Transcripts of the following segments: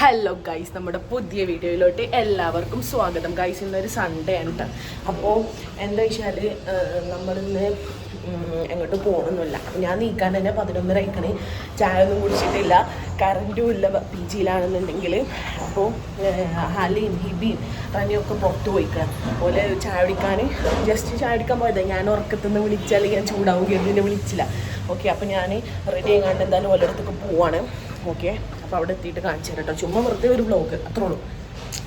Hello guys നമ്മുടെ പുതിയ വീഡിയോയിലോട്ട് എല്ലാവർക്കും സ്വാഗതം. ഗൈസ് ഇന്നൊരു സൺഡേ ആണ് കേട്ടോ അപ്പോൾ എന്താ വെച്ചാൽ നമ്മളിന്ന് എങ്ങോട്ട് പോകണമെന്നില്ല ഞാൻ നീക്കാൻ തന്നെ പതിനൊന്നര അയക്കണേ ചായ ഒന്നും കുടിച്ചിട്ടില്ല. കറണ്ടും ഇല്ല പി ജിയിലാണെന്നുണ്ടെങ്കിൽ അപ്പോൾ ഹലിയും ഹിബിയും റനിയൊക്കെ പുറത്ത് പോയിക്കാം അതുപോലെ ചായ കുടിക്കാൻ ജസ്റ്റ് ചായ കുടിക്കാൻ പോയതാണ് ഞാൻ ഉറക്കത്തുനിന്ന് വിളിച്ചാൽ ഞാൻ ചൂടാവുകയും കരുതിനെ വിളിച്ചില്ല. ഓക്കെ അപ്പോൾ ഞാൻ റെഡി ആയിക്കാണ്ട് എന്തായാലും ഓരോരുത്തൊക്കെ പോവാണ്. ഓക്കെ അപ്പോൾ അവിടെ എത്തിയിട്ട് കാണിച്ചു തരാം കേട്ടോ. ചുമ്മാ വെറുതെ ഒരു ബ്ലോഗ് അത്രേ ഉള്ളൂ.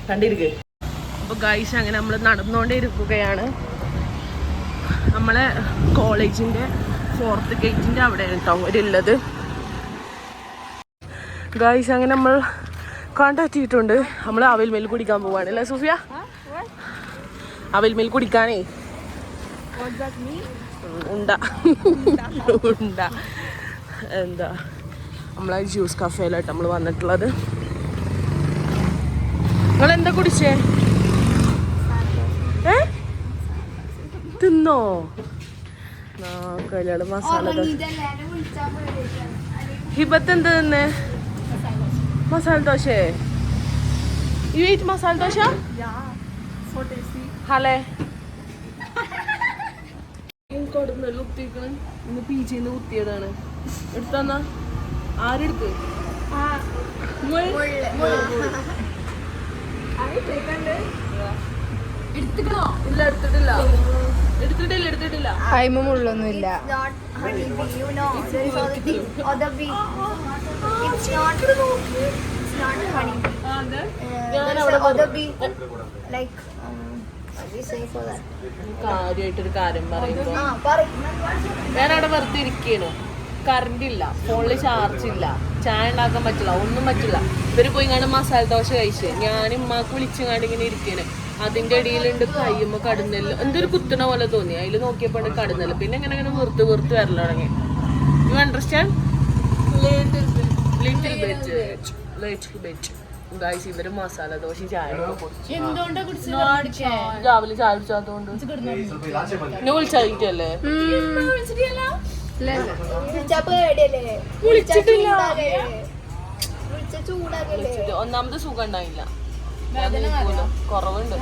കണ്ടിരിക്കുക അപ്പോൾ ഗൈസ് അങ്ങനെ നമ്മൾ നടന്നുകൊണ്ടേ ഇരിക്കുകയാണ്. നമ്മളെ കോളേജിന്റെ ഫോർത്ത് ഗേറ്റിന്റെ അവിടെയാണ് കേട്ടോ അവരുള്ളത്. ഗൈസ് അങ്ങനെ നമ്മൾ കണ്ടെത്തിയിട്ടുണ്ട്. നമ്മൾ അവൽ മേൽ കുടിക്കാൻ പോവാണ്. അല്ലേ സൂഫിയ? അവൽ മേൽ കുടിക്കാനേ. ഉണ്ട. ഉണ്ട. എന്താ? നമ്മളെ ജ്യൂസ് കഫേയിലായിട്ട് നമ്മൾ വന്നിട്ടുള്ളത് നിങ്ങൾ എന്താ കുടിച്ചേ ഏ തിന്നോ കല്യാണ മസാല ഹിബത്ത് എന്ത് തിന്നേ മസാല ദോശ യു ഈറ്റ് മസാല ദോശ ഹലേ കൊടുന്നല്ല കുത്തിക്കണ് ഇന്ന് പി ജിന്ന് കുത്തിയതാണ് എടുത്തന്നാ ആരെടുത്ത്? ഇല്ല കാര്യമായിട്ടൊരു കാര്യം പറയുന്നു. ഞാനവിടെ വെറുതെ ഇരിക്കണോ കറണ്ട് ഇല്ല ഫോണിൽ ചാർജ് ഇല്ല ചായ ഉണ്ടാക്കാൻ പറ്റില്ല ഒന്നും പറ്റില്ല. ഇവർ പോയി കാണും മസാല ദോശ കഴിച്ച് ഞാൻ ഉമ്മാക്ക് വിളിച്ചുങ്ങാണ്ട് ഇങ്ങനെ ഇരിക്കണേ. അതിന്റെ ഇടയിലുണ്ട് കയ്യുമ്പോ കടുന്നൽ. എന്തൊരു കുത്തണ പോലെ തോന്നി. അതിൽ നോക്കിയപ്പോ കടുന്നൽ. പിന്നെ ഇങ്ങനെ ഇങ്ങനെ വെറുത്ത് വെറുത്ത് വരല തുടങ്ങി. You understand little bit little bit guys ഇവർ മസാല ദോശ ചായ രാവിലെ ചായ കുടിച്ചാത്തോണ്ട് എന്നെ വിളിച്ചായിട്ടല്ലേ ഒന്നാമത് സുഖം ഉണ്ടായില്ല. കുറവുണ്ട്.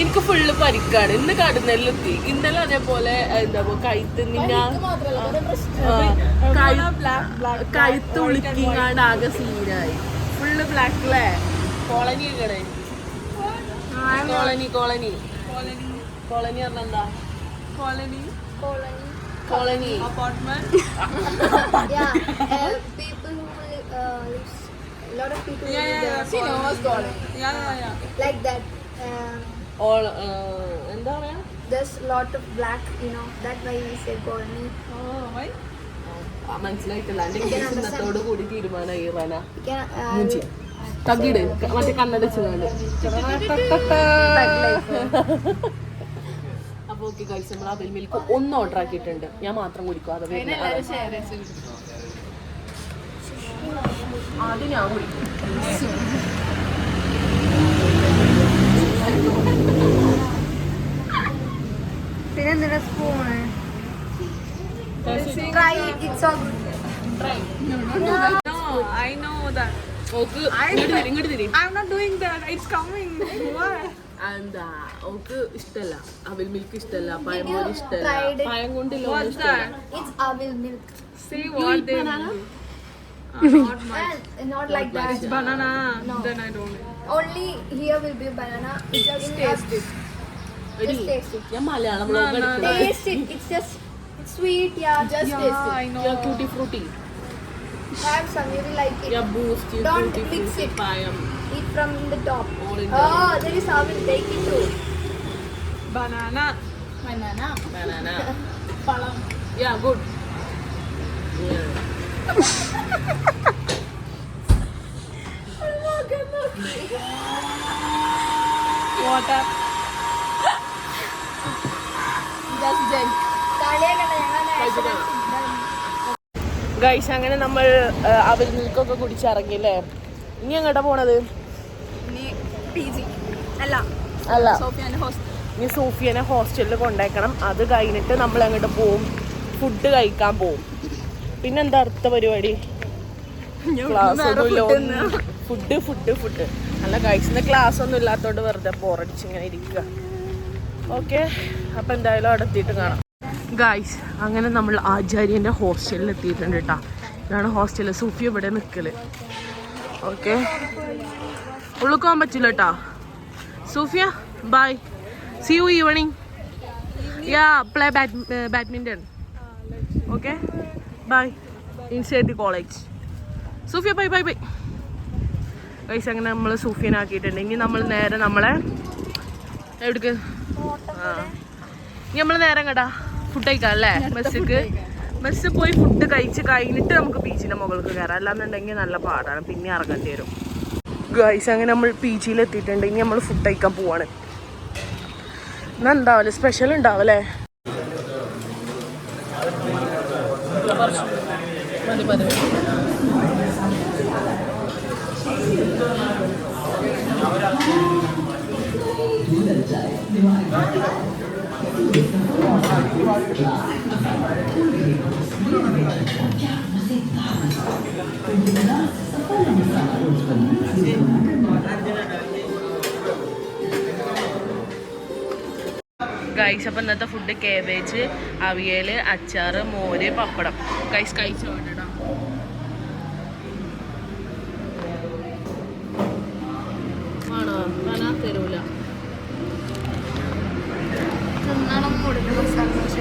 എനിക്ക് ഫുള്ള് പരിക്കാണ്. ഇന്ന് കടന്നെല്ലെത്തി. ഇന്നലെ അതേപോലെ എന്താ കഴുത്ത് കഴുത്ത് ഉളുക്കിങ്ങാണ്ട് ആകെ സീനായി. ഫുള്ള് ബ്ലാക്ക് അല്ലേ കോളനി കോളനി. Colony colony. പറഞ്ഞെന്താ colony. Colony. Colony. Apartment. Yeah, uh, people who live, uh, lives, a lot of people yeah, live there. Like that. Um, All, all എന്താ പറയാ there's a lot of black, you know. that why we say colony. Oh, why? മനസ്സിലായിട്ടില്ല എന്റെ ഇന്നത്തോട് കൂടി തീരുമാനമായി uh, മൂഞ്ചി തകിട് മറ്റേ കണ്ണടച്ചതാണ് അപ്പൊ okay guys നമ്മൾ അതിൽ മിൽക്ക് ഒന്ന് ഓർഡർ ആക്കിയിട്ടുണ്ട്. ഞാൻ മാത്രം കുടിക്കും. അത് ആദ്യം ഞാൻ കുടിക്കും. പിന്നെ എന്തിനാ spoon try it's all I know that. ഓക്ക് ഇങ്ങോട്ട് തിരി ഇങ്ങോട്ട് തിരി. I'm not doing that. It's coming. Why? എന്താ ഓക്ക് ഇഷ്ടല്ല അവൽ മിൽക്ക് ഇഷ്ടല്ല പഴംപൊരി ഇഷ്ടല്ല? പഴം കൊണ്ടില്ല What's that? It's See what they not like banana. Then I don't. only here will be banana just taste it എടി, just taste it ഞാൻ Malayalam Frooti have eat from the top oh there is how we'll take it too Banana. banana banana. palam Yeah, good. Yeah. Water. just drink guys അങ്ങനെ നമ്മൾ അവൽ മിൽക്കൊക്കെ കുടിച്ചിറങ്ങി അല്ലേ ഇനി എങ്ങോട്ടാ പോണത്. അല്ല ഇനി സൂഫിയനെ ഹോസ്റ്റലിൽ കൊണ്ടേക്കണം. അത് കഴിഞ്ഞിട്ട് നമ്മൾ അങ്ങോട്ട് പോവും? ഫുഡ് കഴിക്കാൻ പോവും. പിന്നെ എന്താ അടുത്ത പരിപാടി? ക്ലാസ് ഫുഡ് ഫുഡ് ഫുഡ് അല്ല കഴിച്ചിന് ക്ലാസ് ഒന്നും ഇല്ലാത്തോണ്ട് വെറുതെ ബോറടിച്ച് ഇങ്ങനെ ഇരിക്കുക ഓക്കെ അപ്പൊ എന്തായാലും അവിടെ എത്തിയിട്ട് കാണാം. ഗായ്സ് അങ്ങനെ നമ്മൾ ആചാര്യന്റെ ഹോസ്റ്റലിൽ എത്തിയിട്ടുണ്ട് കേട്ടോ ഇതാണ് ഹോസ്റ്റൽ സൂഫി ഇവിടെ നിൽക്കൽ ഓക്കെ. ഉള്ളിൽ പോകാൻ പറ്റില്ല കേട്ടാ Sufiya bye see you evening yeah play badminton okay bye inside the college Sufiya bye bye bye പൈസ അങ്ങനെ നമ്മൾ സൂഫിയനാക്കിയിട്ടുണ്ട്. ഇനി നമ്മൾ നേരെ നമ്മളെ എവിടേക്ക്? ആ. ഇനി നമ്മൾ നേരം കേട്ടാ ഫുഡ് കഴിക്കാം അല്ലേ ബസ്സിക്ക് ബസ് പോയി ഫുഡ് കഴിച്ച് കഴിഞ്ഞിട്ട് നമുക്ക് ബീച്ചിന്റെ മുകളിലേക്ക് കയറാം അല്ലാന്നുണ്ടെങ്കിൽ നല്ല പാടാണ്. പിന്നെ ഇറങ്ങേണ്ടി വരും. ഗൈസ് അങ്ങനെ നമ്മൾ ബീച്ചിൽ എത്തിയിട്ടുണ്ട്. ഇനി നമ്മൾ ഫുഡ് കഴിക്കാൻ പോവാണ്. എന്നാ ഉണ്ടാവല്ലേ സ്പെഷ്യൽ ഉണ്ടാവല്ലേ? മതി മതി. ഗൈസ് അപ്പം ഇന്നത്തെ ഫുഡ് കേബേജ് അവിയൽ അച്ചാറ് മോര് പപ്പടം. ഗൈസ് കഴിച്ചു കേട്ടോ ആണോ കാണാൻ തരൂല തിന്നണം കൂടുതൽ മസാല ദോശ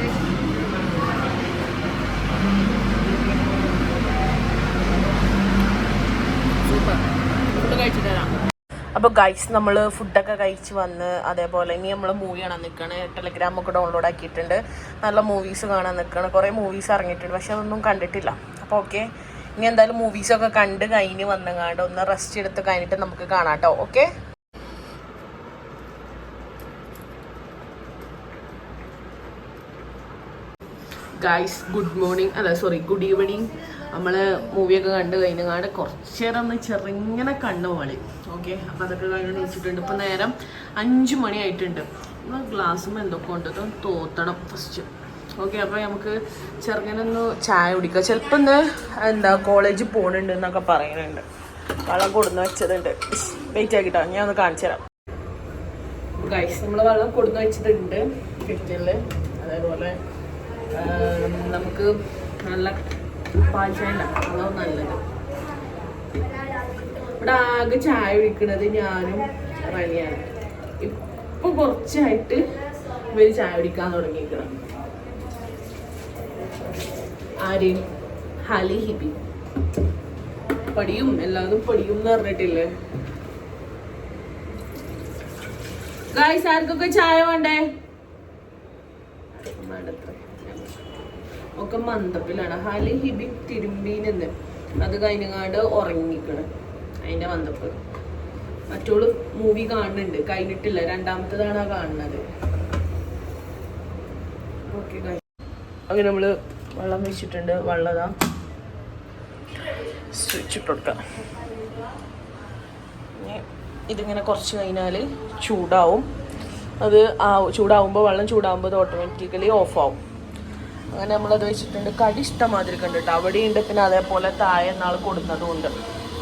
സൂപ്പർ ഫുഡ് കഴിച്ചിട്ട് തരാം അപ്പോൾ ഗൈസ് നമ്മൾ ഫുഡൊക്കെ കഴിച്ച് വന്ന് അതേപോലെ ഇനി നമ്മൾ മൂവി കാണാൻ നിൽക്കുകയാണ് ടെലിഗ്രാമൊക്കെ ഡൗൺലോഡ് ആക്കിയിട്ടുണ്ട്. നല്ല മൂവീസ് കാണാൻ നിൽക്കുകയാണ് കുറേ മൂവീസ് ഇറങ്ങിയിട്ടുണ്ട്. പക്ഷെ അതൊന്നും കണ്ടിട്ടില്ല. അപ്പോൾ ഓക്കെ ഇനി എന്തായാലും മൂവീസൊക്കെ കണ്ട് കഴിഞ്ഞ് വന്നങ്ങാണ്ട് ഒന്ന് റെസ്റ്റ് എടുത്ത് കഴിഞ്ഞിട്ട് നമുക്ക് കാണാം കേട്ടോ. ഓക്കെ ഗുഡ് മോർണിംഗ് അല്ല സോറി ഗുഡ് ഈവനിങ് നമ്മൾ മൂവിയൊക്കെ കണ്ട് കഴിഞ്ഞാണ്ട് കുറച്ചേരം ഒന്ന് ചെറുങ്ങനെ കണ്ണു പോലെ ഓക്കെ? അപ്പം അതൊക്കെ കഴിഞ്ഞ് വെച്ചിട്ടുണ്ട് ഇപ്പം നേരം അഞ്ച് മണി ആയിട്ടുണ്ട്. ഗ്ലാസ്സും എന്തൊക്കെ ഉണ്ട്? തോത്തണം ഫസ്റ്റ് ഓക്കെ? അപ്പോൾ നമുക്ക് ചെറുങ്ങനെ ഒന്ന് ചായ കുടിക്കാം. ചിലപ്പോൾ ഒന്ന് എന്താ കോളേജിൽ പോകുന്നുണ്ട് എന്നൊക്കെ പറയുന്നുണ്ട്. വെള്ളം കൊടുന്ന് വെച്ചതുണ്ട്. വെയിറ്റ് ആക്കിട്ടോ. ഞാൻ ഒന്ന് കാണിച്ചു തരാം. ഗൈസ് നമ്മൾ വെള്ളം കൊടുന്ന് വെച്ചിട്ടുണ്ട് കിച്ചണിൽ അതേപോലെ നമുക്ക് നല്ല പാൽ ചായ ഉണ്ടാക്കാം അതാണ് നല്ലത്. ഇവിടെ ആകെ ചായ കുടിക്കുന്നത് ഞാനും റനിയാണ്. ഇപ്പൊ കുറച്ചായിട്ട് ഇവർ ചായ കുടിക്കാൻ തുടങ്ങിയിരിക്കണം. ആരെയും ഹലി ഹിബി. പടിയും എല്ലാതും പടിയും എന്ന് പറഞ്ഞിട്ടില്ലേ? ഗായ്സ് ആർക്കൊക്കെ ചായ വേണ്ടേ. ഒക്കെ മന്ദപ്പിലാണ്. ഹലി ഹിബി തിരുമ്പീനെന്ന്. അത് കഴിഞ്ഞങ്ങാണ്ട് ഉറങ്ങിക്കണ്. അതിന്റെ മന്ദപ്പ്. മറ്റോൾ മൂവി കാണുന്നുണ്ട്. കഴിഞ്ഞിട്ടില്ല. രണ്ടാമത്തതാണ് ആ കാണുന്നത് ഓക്കെ അങ്ങനെ നമ്മൾ വെള്ളം വെച്ചിട്ടുണ്ട്. വെള്ളതാ. സ്വിച്ച് ഇട്ട് കൊടുക്കാം. ഇനി ഇതിങ്ങനെ കുറച്ച് കഴിഞ്ഞാൽ ചൂടാവും. അത് ആ ചൂടാവുമ്പോൾ വെള്ളം ചൂടാവുമ്പോൾ അത് ഓട്ടോമാറ്റിക്കലി ഓഫ് ആവും. അങ്ങനെ നമ്മളത് വെച്ചിട്ടുണ്ട്. കടി ഇഷ്ടമാതിരി കണ്ടിട്ട് അവിടെയുണ്ട് പിന്നെ അതേപോലെ താഴെ നാൾ കൊടുക്കുന്നതും ഉണ്ട്.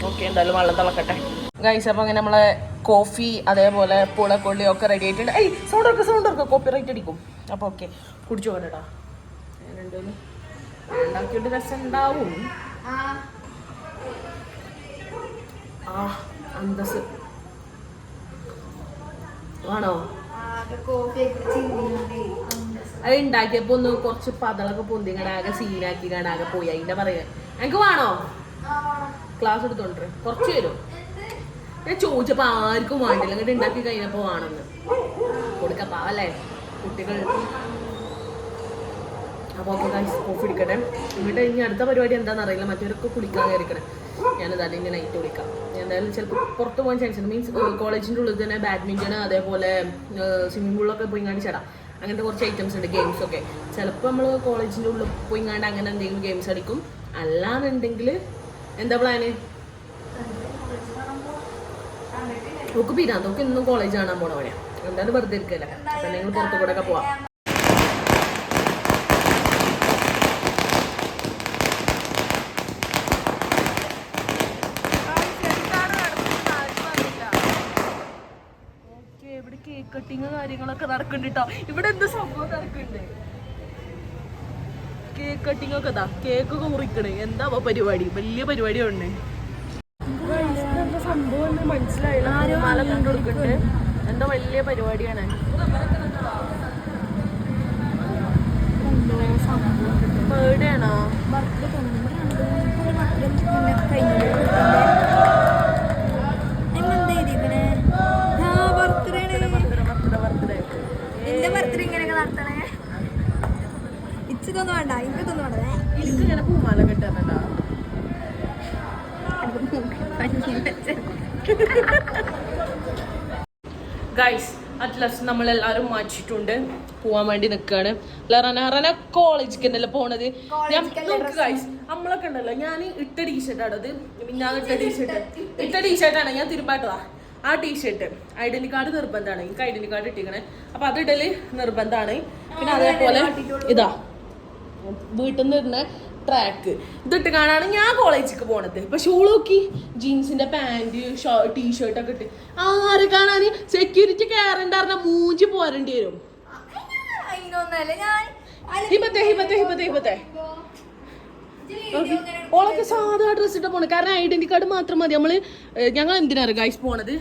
ഓക്കെ എന്തായാലും വെള്ളം തിളക്കട്ടെ. ഗൈസ് അപ്പൊ അങ്ങനെ നമ്മളെ കോഫി അതേപോലെ പുളക്കൊള്ളി ഒക്കെ റെഡി ആയിട്ടുണ്ട്. ഏയ് സൗണ്ട് ഒക്കെ സൗണ്ട് ഒക്കെ കോപ്പി റൈറ്റ് അടിക്കും. അപ്പോൾ ഓക്കെ കുടിച്ചു ഞാനുണ്ടെന്ന് ഉണ്ടാക്കിയിട്ട് രസം ഉണ്ടാവും ആ. അന്തസ്. ആണോ? കോഫി അത് ഉണ്ടാക്കിയപ്പോ ഒന്ന് കുറച്ച് പതളൊക്കെ പൊന്തി ആകെ സീനാക്കി കണ്ട് പോയി. അതിന്റെ പറയാ. എനിക്ക് വേണോ? ക്ലാസ് എടുത്തോണ്ട് കുറച്ച് തരും ഞാൻ ചോദിച്ചപ്പോ ആർക്കും വേണ്ടില്ല. എന്നിട്ട് ഉണ്ടാക്കി കഴിഞ്ഞപ്പോ വേണമെന്ന് കൊടുക്ക. പാവല്ലേ കുട്ടികൾ അപ്പൊ ഓക്കെ കോഫി എടുക്കട്ടെ എന്നിട്ട് ഇനി അടുത്ത പരിപാടി എന്താണെന്ന് അറിയില്ല. മറ്റവരൊക്കെ കുളിക്കാൻ കയറിക്കണേ. ഞാനത് ഇങ്ങനെ നൈറ്റ് വിളിക്കാം എന്തായാലും ചിലപ്പോൾ പുറത്ത് പോകാൻ ചാൻസ് ഉണ്ട്. മീൻസ് കോളേജിന്റെ ഉള്ളിൽ തന്നെ ബാഡ്മിന്റൺ അതേപോലെ സ്വിമ്മിംഗ് പൂളിലൊക്കെ പോയി കണ്ട് ചേടാം. അങ്ങനത്തെ കുറച്ച് ഐറ്റംസ് ഉണ്ട് ഗെയിംസ് ഒക്കെ. ചിലപ്പോൾ നമ്മൾ കോളേജിന്റെ ഉള്ളിൽ പോയി കണ്ട് അങ്ങനെ എന്തെങ്കിലും ഗെയിംസ് അടിക്കും അല്ലാന്നുണ്ടെങ്കിൽ എന്താ പ്ലാന് നോക്ക് പിന്നെ നമുക്ക് ഇന്നും കോളേജ് കാണാൻ പോണ എന്താണ് എന്തായാലും വെറുതെ ഇരിക്കല്ല. അപ്പം നിങ്ങൾ പുറത്തു കൂടെ ഒക്കെ പോവാം. കട്ടിങ് കാര്യങ്ങളൊക്കെ നടക്കുന്നുണ്ട് കേട്ടോ ഇവിടെ എന്ത് സംഭവം നടക്കുന്നുണ്ട്? കേക്ക് കട്ടിങ് ഒക്കെ ഇതാ. കേക്ക് ഒക്കെ മുറിക്കണേ. എന്താ പരിപാടി? വലിയ പരിപാടിയാണ് സംഭവം മനസ്സിലായില്ല മാല കണ്ടു കൊടുക്കണ്ടേ. എന്താ വലിയ പരിപാടിയാണ്. പേടിയാണോ കഴിഞ്ഞു എന്റെ ബർത്ത്ഡേ ഇങ്ങനെയൊക്കെ നടത്തണേ? ഇച്ചിതൊന്നും വേണ്ട എനിക്കിതൊന്നും വേണ്ട. എനിക്ക് ഇങ്ങനെ പൂമാല കെട്ടാനുണ്ടോ ഗൈസ് അറ്റ്ലസ് നമ്മളെല്ലാരും മാറ്റിയിട്ടുണ്ട്. പോവാൻ വേണ്ടി നിൽക്കുകയാണ് റന റന കോളേജിലേക്ക് തന്നെയല്ലേ പോണത്? ഞാൻ ഗൈസ് നമ്മളൊക്കെ ഉണ്ടല്ലോ. ഞാൻ ഇട്ട ടീഷർട്ടാണ് അത് ഇട്ട ടീഷർട്ട് ഇട്ട ടീഷർട്ടാണ് ഞാൻ തിരുമ്പാട്ടതാ. ആ ടീഷർട്ട് ഐഡന്റി കാർഡ് നിർബന്ധമാണ്. എനിക്ക് ഐഡന്റി കാർഡ് ഇട്ടിക്കണേ അപ്പൊ അത് ഇടൽ നിർബന്ധമാണ്. പിന്നെ അതേപോലെ ഇതാ വീട്ടിൽ നിന്ന് ഇടുന്ന ട്രാക്ക് ഇതിട്ട് കാണാണ് ഞാൻ കോളേജിലേക്ക് പോണത്. ഇപ്പൊ ഷൂ നോക്കി ജീൻസിന്റെ പാന്റ് ടീഷർട്ട് ഒക്കെ ഇട്ട്. ആരെ കാണാന്? സെക്യൂരിറ്റി കയറണ്ടായിരുന്ന മൂഞ്ചി പോരേണ്ടി വരും. ഹിബത്തെ ഹിബത്തെ ഹിബത്തെ ഹിബത്തെ. ഓളൊക്കെ സാധാ ഡ്രസ് ഇട്ട് പോണത് കാരണം ഐഡന്റി കാർഡ് മാത്രം മതി. നമ്മൾ ഞങ്ങൾ എന്തിനാണ് ഗൈസ് പോണത്?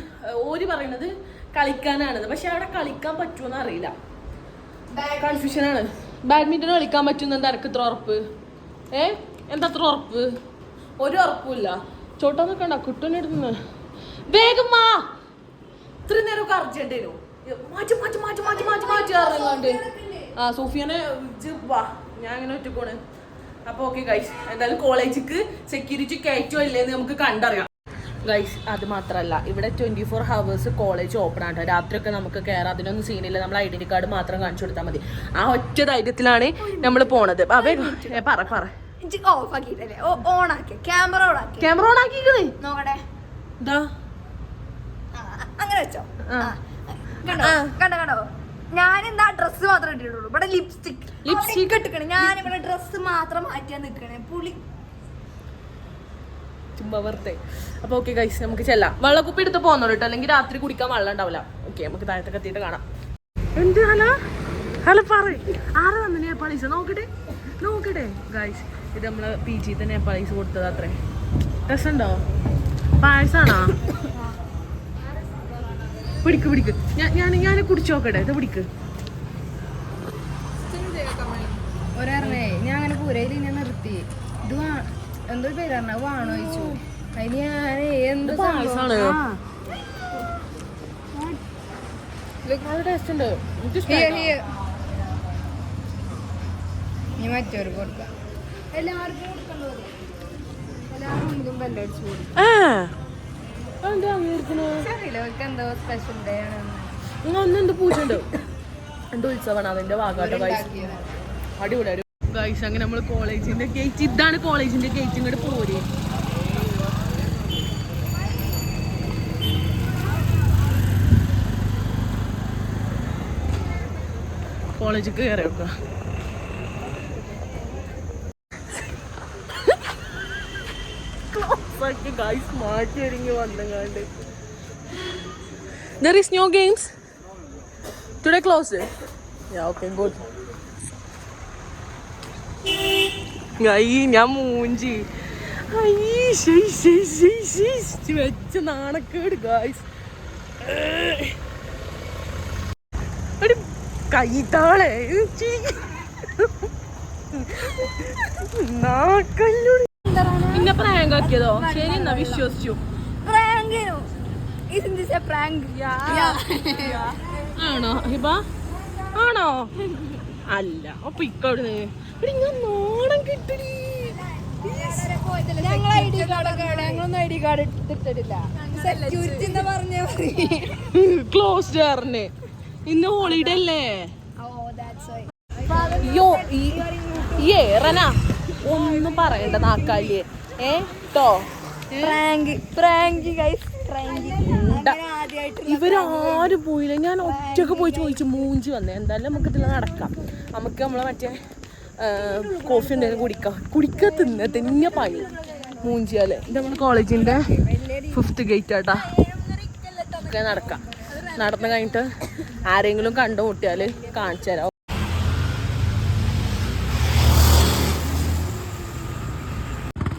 ഓര് പറയണത് കളിക്കാനാണത് പക്ഷെ അവിടെ കളിക്കാൻ പറ്റുമെന്ന് അറിയില്ല. കൺഫ്യൂഷൻ ആണ്. ബാഡ്മിന്റൺ കളിക്കാൻ പറ്റുന്ന എന്താ എനിക്ക് ഇത്ര ഉറപ്പ്? ഏ? എന്താ അത്ര ഉറപ്പ്? ഒരു ഉറപ്പില്ല കണ്ട കുട്ടനെ കുട്ടനെടുന്ന് വേഗം മാ ഇത്ര നേരം വരും മാറ്റി മാറ്റി മാറ്റി മാറ്റി മാറ്റി മാറ്റി ആ സോഫിയാനെ വാ. ഞാൻ അങ്ങനെ ഒറ്റക്കോണ് അപ്പൊ ഓക്കെ ഗൈസ് എന്തായാലും കോളേജിക്ക് സെക്യൂരിറ്റി കയറ്റോ ഇല്ലേന്ന് നമുക്ക് കണ്ടറിയാം. ഗൈസ് അത് മാത്രമല്ല ഇവിടെ twenty four hours college open ആണ് രാത്രി രാത്രിയൊക്കെ നമുക്ക് കയറാം അതിനൊന്നും സീനില്ല നമ്മൾ ഐഡന്റി കാർഡ് മാത്രം കാണിച്ചു കൊടുത്താൽ മതി. ആ ഒറ്റ ധൈര്യത്തിലാണ് നമ്മൾ പോണത്. അവേ ഏ, പറ പറ. എനിക്ക് ഓഫ് ആക്കിയിട്ടല്ലേ? ഓൺ ആക്കി. ക്യാമറ ഓൺ ആക്കിക്കണേ നോക്കട്ടെ. അങ്ങനെ വെച്ചോ. കണ്ടോ കണ്ടോ? ഞാൻ എന്താ ഡ്രസ്സ് മാത്രം ഇട്ടിട്ടുള്ളൂ. ഇവിടെ ലിപ്സ്റ്റിക് ലിപ്സ്റ്റിക് ഇട്ടിക്കണേ ഞാൻ ഇവിടെ ഡ്രസ്സ് മാത്രം മാറ്റിയാ നിക്കണേ പുളി. ചുമ്മാ വെറുതെ. അപ്പൊ ഓക്കെ ഗൈസ് നമുക്ക് ചെല്ലാം. വെള്ളക്കുപ്പി എടുത്ത് പോകുന്നു കേട്ടോ. അല്ലെങ്കിൽ രാത്രി കുടിക്കാൻ വെള്ളം ഉണ്ടാവില്ല. ഓക്കെ നമുക്ക് താഴത്തൊക്കെ എത്തിയിട്ട് കാണാം. എന്ത് ഹലോ? ഹലോ പറ ആരാ തന്നെ നേപ്പാളീസ്? നോക്കട്ടെ. നോക്കട്ടെ ഗൈസ് ഇത് നമ്മൾ പി തന്നെ നേപ്പാളീസ് കൊടുത്തത് അത്രേ. രസമുണ്ടോ? പായസാണോ? പിടിക്ക് പിടിക്ക്. ഞാൻ ഞാൻ ഞാൻ കുടിച്ചു നോക്കട്ടെ. ഇത് പിടിക്ക്. ഒരറിഞ്ഞേ ഞാൻ അങ്ങനെ പൂരയിൽ ഞാൻ നിർത്തി. ഇത് വാ എന്തോ പേര് പറഞ്ഞ? വാണോ ചോദിച്ചു അതിന് ഞാൻ എന്ത് ഇത് പായസാണ് നല്ല ടേസ്റ്റ് ഉണ്ട്. എനിക്ക് ഇഷ്ടായി. നീ മറ്റവർക്ക് കൊടുക്കാം. എല്ലാവർക്കും കൊടുക്കണ്ടോ മുന്നിലും ബെല്ലടിച്ചു കൊടുക്കും എന്തോ സ്പെഷ്യൽ ഡേ ആണെന്ന് ഇങ്ങ ഒന്ന് എന്ത് പൂജയുണ്ട്? എന്റെ ഉത്സവമാണ് അതിന്റെ ഭാഗമായിട്ട് ഗൈസ് അടിപൊളി അടി ഗൈസ് അങ്ങനെ നമ്മൾ കോളേജിന്റെ ഗേറ്റ് ഇതാണ് കോളേജിന്റെ ഗേറ്റ് ഇങ്ങോട്ട് പോരെ. കോളേജിൽ കയറി വെക്കുക ഗൈസ് മാറ്റി ഒരുങ്ങി വന്നങ്ങാണ്ട്. There is no games. Today closed. Yeah, okay, good. അയ്യ ഞാൻ മൂഞ്ചി. വെച്ച നാണക്കേട് ഗായ്സ് ഒരു കൈത്താളെ. നാക്കല്ലൂടി പിന്നെ പ്രാങ്കാക്കിയതോ ശരി എന്നാ വിശ്വസിച്ചു? ആണോ ഹിബ? ആണോ? അല്ല അപ്പൊ ഇക്കവിടുന്ന് ഇവിടെ ഞാൻ നാണം കിട്ടടി. ഞങ്ങൾ ഐ ഡി കാർഡൊക്കെ ഞങ്ങളൊന്നും ഐ ഡി കാർഡ് എടുത്തിട്ടില്ല സെക്യൂരിറ്റി എന്താ പറഞ്ഞ ക്ലോസ്ഡ് പറഞ്ഞ് ഇന്ന് ഹോളിഡേ അല്ലേ? യോ ഈ- ഈ ഏറന. ഒന്നും പറയണ്ട നാക്കാലിയെ. ഏ? ആദ്യമായിട്ട് ഇവരാരും പോയില്ല. ഞാൻ ഒറ്റയ്ക്ക് പോയി ചോദിച്ചു മൂഞ്ചി വന്നേ. എന്തായാലും നമുക്ക് ഇതിൽ നടക്കാം. നമുക്ക് നമ്മളെ മറ്റേ കോഫി എന്തെങ്കിലും കുടിക്കാം. കുടിക്കാൻ തിന്ന തന്നെ പണി. മൂഞ്ചിയാൽ ഇത് നമ്മുടെ കോളേജിന്റെ ഫിഫ്ത്ത് ഗേറ്റ് ആട്ടാ. നടക്കാം. നടന്നു കഴിഞ്ഞിട്ട് ആരെങ്കിലും കണ്ടുമുട്ടിയാൽ കാണിച്ചു തരാം.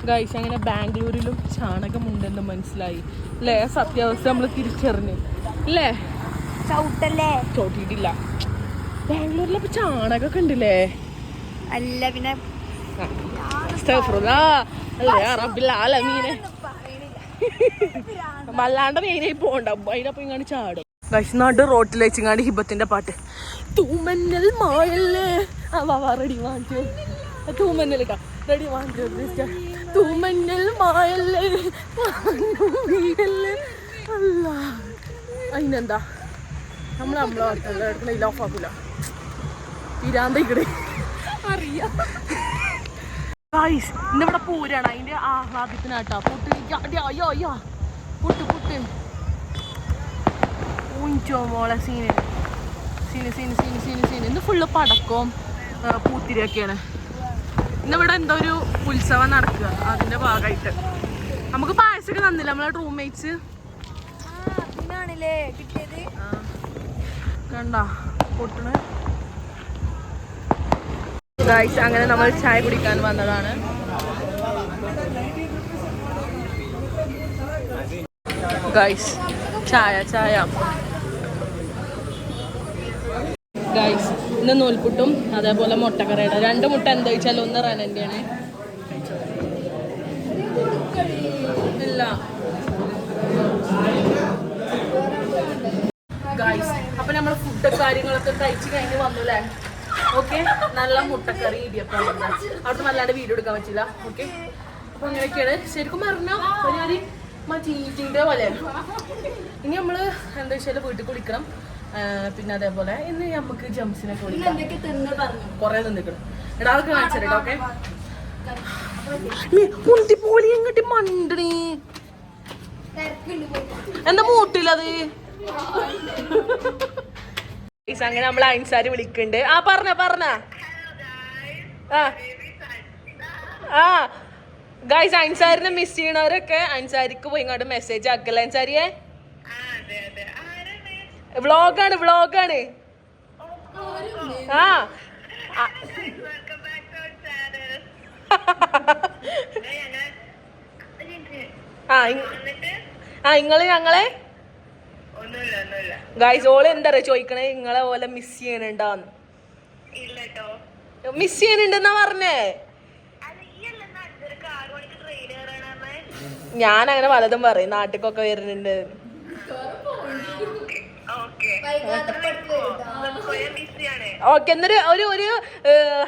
ഗൈസ് അങ്ങനെ ബാംഗ്ലൂരിലും ചാണകം ഉണ്ടെന്ന് മനസ്സിലായി. അല്ലേ സത്യാവസ്ഥ നമ്മൾ തിരിച്ചറിഞ്ഞു. അല്ലേ ചവിട്ടല്ലേ? ചോട്ടിയിട്ടില്ല ബാംഗ്ലൂരിലപ്പോ ചാണകമൊക്കെ ഉണ്ടല്ലേ? അല്ല പിന്നെ വല്ലാണ്ട് മെയിനായി പോണ്ട അതിനപ്പം ഇങ്ങോട്ട് ചാടും. വൈഷ്ണാട് റോട്ടിൽ വെച്ചിങ്ങാണ്ട് ഹിബത്തിന്റെ പാട്ട്. തൂമന്നൽ മായല്ലേ? ആ വാ വാ റെഡി വാങ്ങിച്ചു തൂമന്നൽ കേട്ടോ റെഡി തൂമന്നൽ മായല്ലേ അല്ല. അതിനെന്താ? നമ്മൾ നമ്മളെ എടുക്കണ ഇല്ല ഓഫ് ആക്കൂല പിരാന്തയിക്കടേ അറിയാം. ഗായ്സ് ഇന്നിവിടെ പൂരാണ്. അതിന്റെ ആഹ്ലാദത്തിനാട്ടാ. പുട്ട് യ്യ, അടി, അയ്യോ അയ്യോ. പൊട്ട് പൊട്ട്. ഊഞ്ചോ മോളെ scene. Scene scene scene scene scene. ഇന്ന് ഫുള്ള് പടക്കവും പൂത്തിരിയൊക്കെയാണ്. ഇന്നിവിടെ എന്തോ ഒരു ഉത്സവം നടക്കുക. അതിന്റെ ഭാഗമായിട്ട്. നമുക്ക് പായസമൊക്കെ തന്നില്ല നമ്മളെ റൂംമേറ്റ്സ് അങ്ങനെ നമ്മൾ ചായ കുടിക്കാൻ വന്നതാണ്. ഗൈസ് ചായ ചായ. ഗായ്സ് ഇന്ന് നൂൽപുട്ടും അതേപോലെ മുട്ടക്കറിയുടെ. രണ്ട് മുട്ട എന്താ വെച്ചാൽ ഒന്ന് റനന്റെയാണ് ഇല്ല. അപ്പൊ നമ്മൾ ഫുഡ് കാര്യങ്ങളൊക്കെ കഴിച്ചു കഴിഞ്ഞ് വന്നു അല്ലേ ഓക്കെ നല്ല മുട്ടക്കറി ഇടിയപ്പം. അവിടുത്തെ നല്ലാണ്ട് വീഡിയോ എടുക്കാൻ പറ്റില്ല. ഓക്കെ അപ്പൊ അങ്ങനെയൊക്കെയാണ്. ശരിക്കും പറഞ്ഞാൽ പരിപാടി മറ്റീറ്റിന്റെ പോലെ ഇനി നമ്മൾ എന്താ വെച്ചാൽ വീട്ടിൽ കുളിക്കണം. പിന്നെ അതേപോലെ ഇന്ന് നമുക്ക് ജംസിനെ കൊറേ നിന്നിക്കണം എടാ അതൊക്കെ കാണിച്ചിട്ടോ ഓക്കെ? പോലെ എങ്ങോട്ട് മണ്ടണി? എന്താ മൂട്ടില്ലത് ഗൈസ്, അങ്ങനെ നമ്മൾ അൻസാരി വിളിക്കുന്നുണ്ട് ആ പറഞ്ഞ പറഞ്ഞ. ആ. ആ. ഗൈസ് അൻസാരിനെ മിസ് ചെയ്യണവരൊക്കെ അൻസാരിക്ക് പോയി ഇങ്ങോട്ട് മെസ്സേജ് ആക്കല്ലേ അൻസാരിയെ വ്ളോഗാണ് വ്ളോഗാണ്. ആ. ആ. ഇങ്ങൾ ഞങ്ങളെ? ഗായ്സ് ഓൾ എന്താ പറയാ ചോദിക്കണേ നിങ്ങളെ പോലെ മിസ് ചെയ്യണുണ്ടാന്ന്. മിസ് ചെയ്യണുണ്ടെന്നാ പറഞ്ഞേ? ഞാൻ അങ്ങനെ പലതും പറയും. നാട്ടിക്കൊക്കെ വരുന്നുണ്ട്. ഓക്കെ. എന്നൊരു ഒരു ഒരു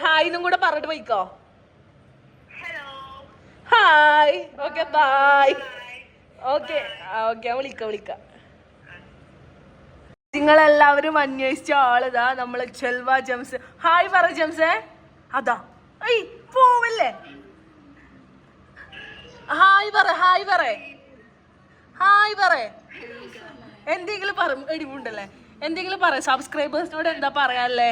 ഹായ് എന്നും കൂടെ പറഞ്ഞിട്ട് പോയിക്കോ. Hi. Okay bye. Okay okay വിളിക്കാം വിളിക്കാം. നിങ്ങളെല്ലാവരും അന്വേഷിച്ച ആളിതാ നമ്മൾ ചെൽവ ജംസ്. ഹായ് പറ ജംസേ. അതാ. ഐ പോവല്ലേ? ഹായ് പറ ഹായ് പറ. ഹായ് പറ. എന്തെങ്കിലും പറ എടിവുണ്ടല്ലേ? എന്തെങ്കിലും പറ സബ്സ്ക്രൈബേഴ്സിനോട് എന്താ പറയാല്ലേ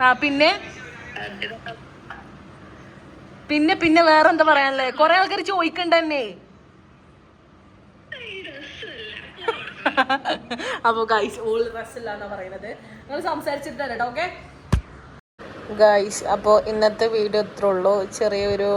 ആ പിന്നെ? പിന്നെ പിന്നെ വേറെ എന്താ പറയാനല്ലേ കൊറേ ആൾക്കാർ ചോദിക്കണ്ട തന്നെ അപ്പോൾ ഗൈസ് ഓൾ ഡ്രസ് ഇല്ല എന്നാ പറയുന്നത് നിങ്ങൾ സംസാരിച്ചിട്ട് തരട്ടോ ഓക്കെ ഗൈസ് അപ്പോൾ ഇന്നത്തെ വീഡിയോ ഇത്ര ഉള്ളൂ. ചെറിയൊരു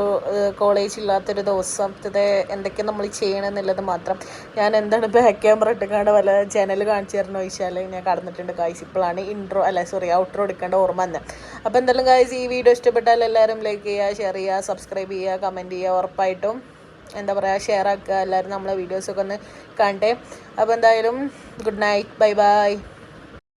കോളേജ് ഇല്ലാത്തൊരു ദിവസത്തെ എന്തൊക്കെ നമ്മൾ ചെയ്യണമെന്നുള്ളത് മാത്രം ഞാൻ എന്താണ് ബാക്ക് ക്യാമറ ഇട്ടുകൊണ്ട് വല്ല ചാനൽ കാണിച്ചു തരണം ചോദിച്ചാൽ ഞാൻ കടന്നിട്ടുണ്ട്. ഗൈസ് ഇപ്പോഴാണ് ഇൻട്രോ അല്ല സോറി ഔട്ട്രോ എടുക്കേണ്ട ഓർമ്മ തന്നെ അപ്പോൾ എന്തായാലും ഗൈസ് ഈ വീഡിയോ ഇഷ്ടപ്പെട്ടാൽ എല്ലാവരും ലൈക്ക് ചെയ്യുക ഷെയർ ചെയ്യുക സബ്സ്ക്രൈബ് ചെയ്യുക കമന്റ് ചെയ്യുക ഉറപ്പായിട്ടും. എന്താ പറയുക ഷെയർ ആക്കുക. എല്ലാവരും നമ്മളെ വീഡിയോസൊക്കെ ഒന്ന് കണ്ടേ. അപ്പോൾ എന്തായാലും ഗുഡ് നൈറ്റ് ബൈ ബൈ